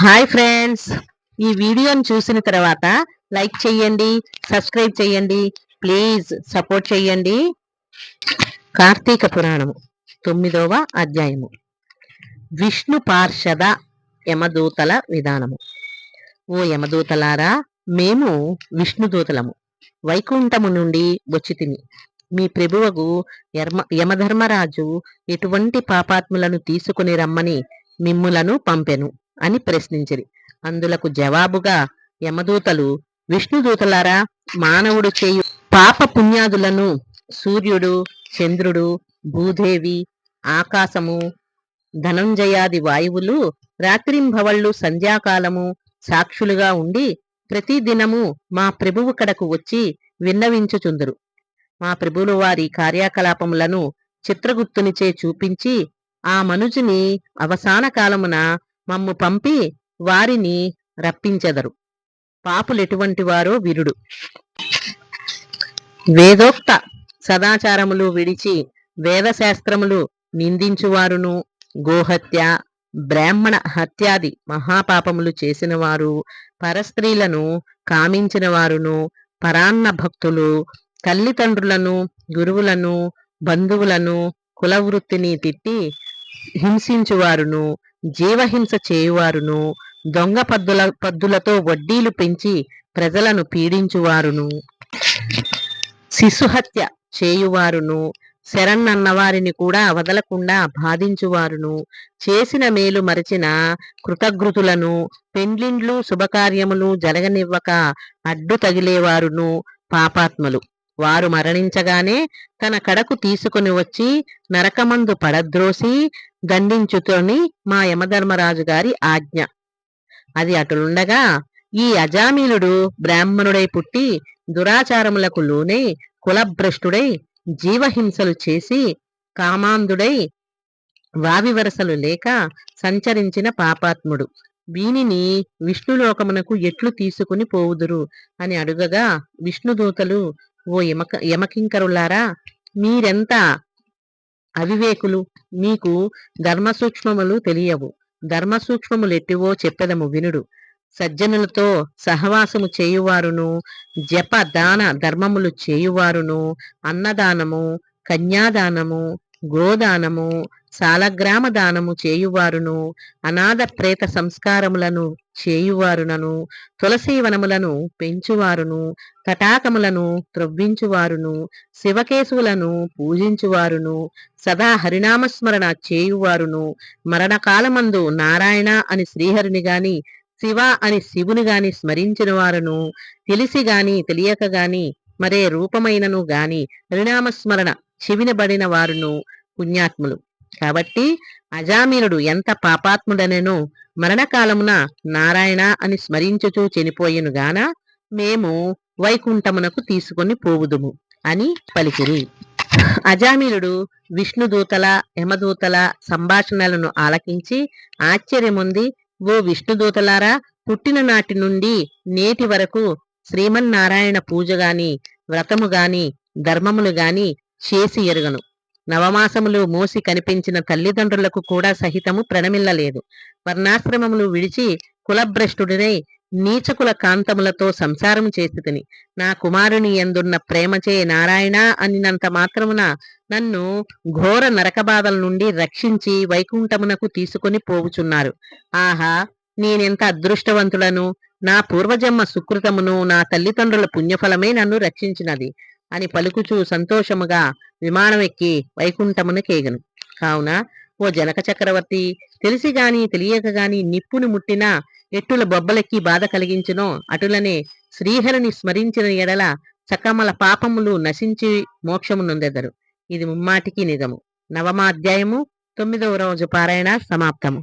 Hi friends. ఈ వీడియోని చూసిన తర్వాత లైక్ చేయండి సబ్స్క్రైబ్ చేయండి ప్లీజ్ సపోర్ట్ చేయండి కార్తీక పురాణము తొమ్మిదవ అధ్యాయము. విష్ణు పార్షద యమదూతల విధానము. ఓ యమదూతలారా మేము విష్ణుదూతలము వైకుంఠము నుండి వచ్చితిని మీ ప్రభువగు యర్మ యమధర్మరాజు ఎటువంటి పాపాత్ములను తీసుకుని రమ్మని మిమ్ములను పంపెను. అని ప్రశ్నించిరి. అందులకు జవాబుగా యమదూతలు విష్ణుదూతలారా మానవుడు చేయు పాప పుణ్యాదులను సూర్యుడు చంద్రుడు భూదేవి ఆకాశము ధనంజయాది వాయువులు రాత్రింభవళ్ళు సంధ్యాకాలము సాక్షులుగా ఉండి ప్రతిదినము మా ప్రభువు కడకు వచ్చి విన్నవించుచుందురు. మా ప్రభువులు వారి కార్యకలాపములను చిత్రగుప్తునిచే చూపించి ఆ మనుజుని అవసాన కాలమున మమ్ము పంపి వారిని రప్పించెదరు. పాపులెటువంటి వారో విరుడు. వేదోక్త సదాచారములు విడిచి వేదశాస్త్రములు నిందించువారును. గోహత్య బ్రాహ్మణ హత్యాది మహాపాపములు చేసినవారు పరస్త్రీలను కామించిన వారును పరాన్న భక్తులు తల్లిదండ్రులను గురువులను బంధువులను కులవృత్తిని తిట్టి హింసించువారును జీవహింస చేయువారును దొంగ పద్దుల పద్దులతో వడ్డీలు పెంచి ప్రజలను పీడించువారును. శిశుహత్య చేయువారును శరణన్నవారిని కూడా వదలకుండా బాధించువారును చేసిన మేలు మరచిన కృతజ్ఞతులను పెండ్లిండ్లు శుభకార్యములు జరగనివ్వక అడ్డు తగిలేవారును పాపాత్ములు. వారు మరణించగానే తన కడకు తీసుకుని వచ్చి నరకమందు పడద్రోసి దండించుతోని మా యమధర్మరాజు గారి ఆజ్ఞ. అది అటులుండగా ఈ అజామీనుడు బ్రాహ్మణుడై పుట్టి దురాచారములకు లోనై కులభ్రష్టుడై జీవహింసలు చేసి కామాంధుడై వావివరసలు లేక సంచరించిన పాపాత్ముడు. వీనిని విష్ణులోకమునకు ఎట్లు తీసుకుని పోవుదురు అని అడుగగా విష్ణుదూతలు ఓ యమక యమకింకరులారా మీరెంత అవివేకులు? మీకు ధర్మసూక్ష్మములు తెలియవు. ధర్మసూక్ష్మములెట్టివో చెప్పెదము వినుడు. సజ్జనులతో సహవాసము చేయువారును జప దాన ధర్మములు చేయువారును అన్నదానము కన్యాదానము గోదానము సాలగ్రామ దానము చేయువారును అనాథ ప్రేత సంస్కారములను చేయువారునను తులసీవనములను పెంచువారును తటాకములను త్రవ్వించువారును శివకేశవులను పూజించువారును సదా హరినామస్మరణ చేయువారును మరణకాలమందు నారాయణ అని శ్రీహరిని గాని శివ అని శివుని గాని స్మరించిన వారును తెలిసి గాని తెలియక గాని మరే రూపమైనను గాని హరినామస్మరణ చెవినబడిన వారును పుణ్యాత్ములు. కాబట్టి అజామీనుడు ఎంత పాపాత్ముడనెనో మరణకాలమున నారాయణ అని స్మరించుచూ చనిపోయిను గాన మేము వైకుంఠమునకు తీసుకొని పోవుదుము అని పలికిరి. అజామీనుడు విష్ణుదూతల యమదూతల సంభాషణలను ఆలకించి ఆశ్చర్యముంది ఓ విష్ణుదూతలారా పుట్టిన నాటి నుండి నేటి వరకు శ్రీమన్నారాయణ పూజ గాని వ్రతము గాని ధర్మములు గాని చేసి ఎరుగను. నవమాసములు మోసి కనిపించిన తల్లిదండ్రులకు కూడా సహితము ప్రణమిల్లలేదు. వర్ణాశ్రమములు విడిచి కులభ్రష్టుడినై నీచకుల కాంతములతో సంసారము చేసి నా కుమారుని ఎందున్న ప్రేమచే నారాయణ అనినంత మాత్రమున నన్ను ఘోర నరకబాధల నుండి రక్షించి వైకుంఠమునకు తీసుకొని పోవుచున్నారు. ఆహా నేనెంత అదృష్టవంతులను నా పూర్వజన్మ సుకృతమును నా తల్లిదండ్రుల పుణ్యఫలమే నన్ను రక్షించినది. అని పలుకుచూ సంతోషముగా విమానమెక్కి వైకుంఠమునకేగను కావున ఓ జనక చక్రవర్తి తెలిసిగాని తెలియకగాని నిప్పును ముట్టినా ఎట్టుల బొబ్బలెక్కి బాధ కలిగించునో అటులనే శ్రీహరిని స్మరించిన ఎడల సకమల పాపములు నశించి మోక్షము నొందెదరు. ఇది ముమ్మాటికి నిజము. నవమాధ్యాయము తొమ్మిదవ రోజు పారాయణ సమాప్తము.